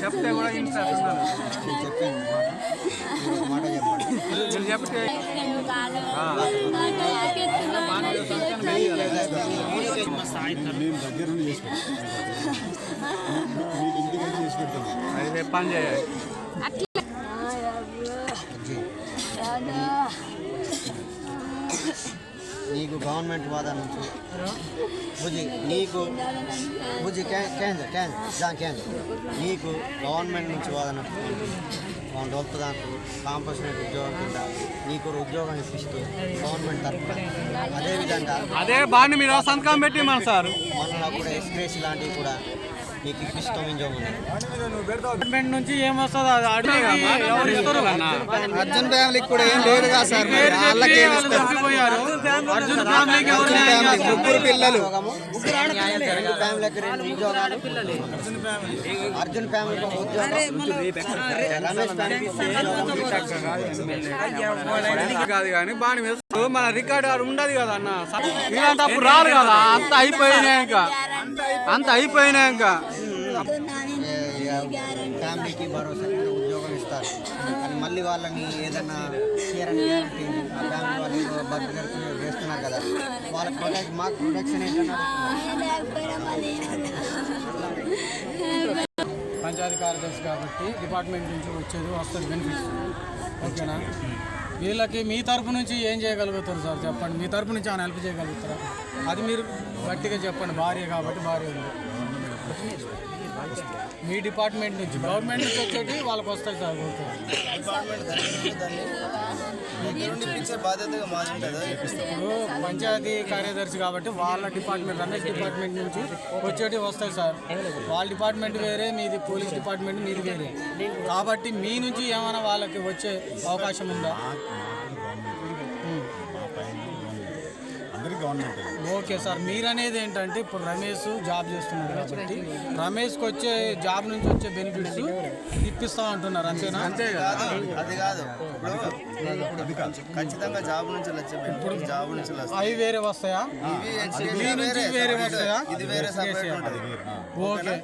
చెప్తే కూడా మీరు చెప్తే నేను దగ్గర నుండి చేసి రేపు పని చేయాలి నీకు గవర్నమెంట్ వాదా నుంచి బుజ్జి నీకు బుజ్జి క్యాన్సర్ క్యాన్సర్ దా క్యాన్సర్ నీకు గవర్నమెంట్ నుంచి వాదన వాళ్ళ దొరుకుతాకు కాంపల్సరీ ఉద్యోగం కింద నీకు ఒక ఉద్యోగం ఇప్పిస్తూ గవర్నమెంట్ తరఫున అదేవిధంగా అదే బాండి మీరు సంతకం పెట్టి మన సార్. మొన్న కూడా ఎక్స్ప్రెస్ లాంటివి కూడా నీకు ఉద్యోగం గవర్నమెంట్ నుంచి ఏమొస్తుందో అది అడిగి ఎవరు ఇస్తారు? అన్న. అర్జున్ ఫ్యామిలీకి కూడా ఏం లేదుగా సార్. మరి పేరు వాళ్ళకి ఇస్తారు? అర్జున్ ఫ్యామిలీకి ఎవరు ఫ్యామిలీ? ముగ్గురు పిల్లలు. అర్జున్ ఉద్యోగం. కాదు కానీ బాగా మీద మన రికార్డు ఉండదు కదా అన్న. ఇలాంటప్పుడు రారు కదా. అంత అయిపోయినాక అంత అయిపోయినాక ఫ్యామిలీకి భరోసా ఉద్యోగం ఇస్తారు. కానీ మళ్ళీ వాళ్ళని ఏదైనా తీరని గ్యారంటీ ఆ ఫ్యామిలీ వాళ్ళు చేస్తున్నారు కదా. వాళ్ళ ప్రొటెక్ట్ మాకు ప్రొటెక్షన్ ఏంటన్నా పంచాయతీ కార్యదర్శి కాబట్టి డిపార్ట్మెంట్ నుంచి వచ్చేది వస్తుంది బెనిఫిట్స్ ఓకేనా? వీళ్ళకి మీ తరపు నుంచి ఏం చేయగలుగుతారు సార్? చెప్పండి. మీ తరపు నుంచి ఆయన హెల్ప్ చేయగలుగుతారా? అది మీరు గట్టిగా చెప్పండి. భార్య కాబట్టి భార్య ఉంది. మీ డిపార్ట్మెంట్ నుంచి గవర్నమెంట్ నుంచి వచ్చేటి వాళ్ళకి వస్తాయి సార్ ఇప్పుడు పంచాయతీ కార్యదర్శి కాబట్టి వాళ్ళ డిపార్ట్మెంట్ రమేష్ డిపార్ట్మెంట్ నుంచి వచ్చేటి వస్తాయి సార్ వాళ్ళ డిపార్ట్మెంట్ వేరే మీది పోలీస్ డిపార్ట్మెంట్ మీది వేరే కాబట్టి మీ నుంచి ఏమైనా వాళ్ళకి వచ్చే అవకాశం ఉందా అందరికీ గవర్నమెంట్ ఓకే సార్ మీరు అనేది ఏంటంటే ఇప్పుడు రమేష్ జాబ్ చేస్తున్నాడు కాబట్టి రమేష్కి వచ్చే జాబ్ నుంచి వచ్చే బెనిఫిట్స్ ఇప్పిస్తాం అంటున్నారు అంతేనా? అంతే కదా. అది కాదు ఖచ్చితంగా జాబ్ నుంచి వచ్చే ఇప్పుడు జాబ్ నుంచి. అవి వేరే వస్తాయా? నుంచి వేరే వస్తాయా? ఇది వేరే ఓకే.